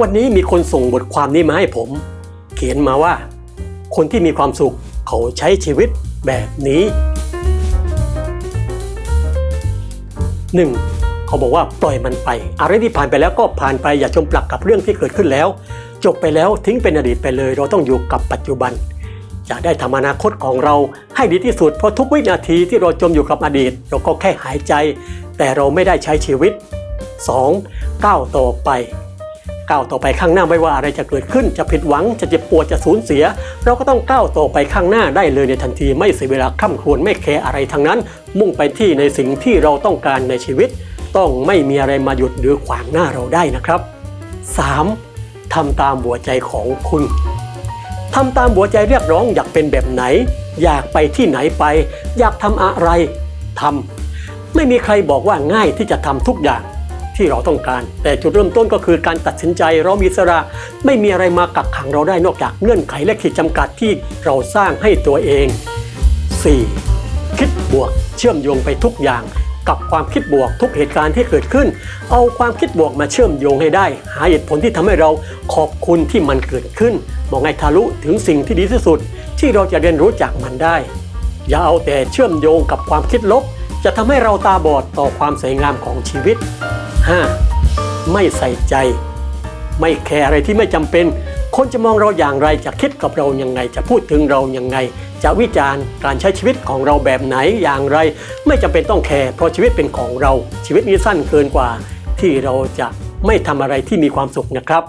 วันนี้มีคนส่งบทความนี้มาให้ผม เขียนมาว่า คนที่มีความสุขเขาใช้ชีวิตแบบนี้หนึ่งเขาบอกว่าปล่อยมันไป อะไรที่ผ่านไปแล้วก็ผ่านไปอย่าจมปลักกับเรื่องที่เกิดขึ้นแล้ว จบไปแล้วทิ้งเป็นอดีตไปเลย เราต้องอยู่กับปัจจุบันจะได้ทำอนาคตของเราให้ดีที่สุดเพราะทุกวินาทีที่เราจมอยู่กับอดีต เราก็แค่หายใจ แต่เราไม่ได้ใช้ชีวิต 2. ก้าวต่อไป ก้าวต่อไปข้างหน้าไม่ว่าอะไรจะเกิดขึ้นจะผิดหวังจะเจ็บปวดจะสูญเสีย เราก็ต้องก้าวต่อไปข้างหน้าได้เลยในทันทีไม่เสียเวลาคร่ำครวญไม่แคร์อะไรทั้งนั้น มุ่งไปที่ในสิ่งที่เราต้องการในชีวิต ต้องไม่มีอะไรมาหยุดหรือขวางหน้าเราได้นะครับ 3. ทำตามหัวใจของคุณทำตามหัวใจเรียกร้องอยากเป็นแบบไหน อยากไปที่ไหนไป อยากทำอะไรทำไม่มีใครบอกว่าง่ายที่จะทำทุกอย่าง ที่เราต้องการ แต่จุดเริ่มต้นก็คือการตัดสินใจเรามีสระ ไม่มีอะไรมากักขังเราได้นอกจากเงื่อนไขและขีดจำกัดที่เราสร้างให้ตัวเอง 4. คิดบวก เชื่อมโยงไปทุกอย่างกับความคิดบวกทุกเหตุการณ์ที่เกิดขึ้น เอาความคิดบวกมาเชื่อมโยงให้ได้ หาเหตุผลที่ทำให้เราขอบคุณที่มันเกิดขึ้น มองให้ทะลุถึงสิ่งที่ดีที่สุด ที่เราจะเรียนรู้จากมันได้ อย่าเอาแต่เชื่อมโยงกับความคิดลบ จะทำให้เราตาบอดต่อความสวยงามของชีวิต 5. ไม่ใส่ใจ ไม่แคร์อะไรที่ไม่จำเป็น คนจะมองเราอย่างไรจะคิดกับเรายังไง จะพูดถึงเรายังไง จะวิจารณ์การใช้ชีวิตของเราแบบไหนอย่างไร ไม่จำเป็นต้องแคร์เพราะชีวิตเป็นของเรา ชีวิตนี้สั้นเกินกว่า ที่เราจะไม่ทำอะไรที่มีความสุขนะครับ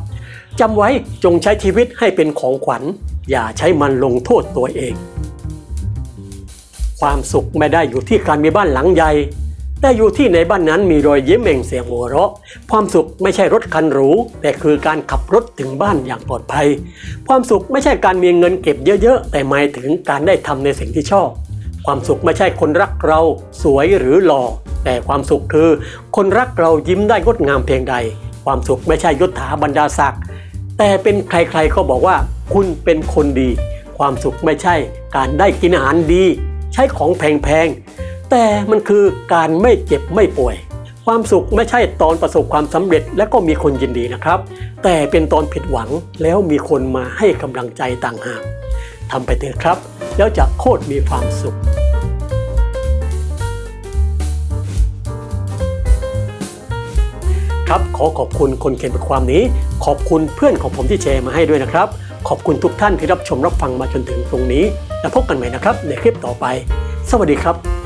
จำไว้จงใช้ชีวิตให้เป็นของขวัญ อย่าใช้มันลงโทษตัวเอง ความสุขไม่ได้อยู่ที่การมีบ้านหลังใหญ่ แต่อยู่ที่ในบ้านนั้นมีรอยยิ้มเอ่งเสียงหัวเราะ ความสุขไม่ใช่รถคันหรู แต่คือการขับรถถึงบ้านอย่างปลอดภัย ความสุขไม่ใช่การมีเงินเก็บเยอะๆ แต่หมายถึงการได้ทำในสิ่งที่ชอบ ความสุขไม่ใช่คนรักเรา สวยหรือหล่อ แต่ความสุขคือ คนรักเรายิ้มได้งดงามเพียงใด ความสุขไม่ใช่ยศถาบรรดาศักดิ์แต่เป็นใครๆก็บอกว่า คุณเป็นคนดี ความสุขไม่ใช่การได้กินอาหารดี ใช้ของแพงๆ แต่มันคือการไม่เจ็บไม่ป่วย ความสุขไม่ใช่ตอนประสบความสำเร็จและก็มีคนยินดีนะครับ แต่เป็นตอนผิดหวังแล้วมีคนมาให้กำลังใจต่างหากทำไปเถอะครับ แล้วจะโคตรมีความสุข ครับ ขอขอบคุณคนเขียนบทความนี้ ขอบคุณเพื่อนของผมที่แชร์มาให้ด้วยนะครับ ขอบคุณทุกท่านที่รับชมรับฟังมาจนถึงตรงนี้ แล้วพบกันใหม่นะครับในคลิปต่อไป สวัสดีครับ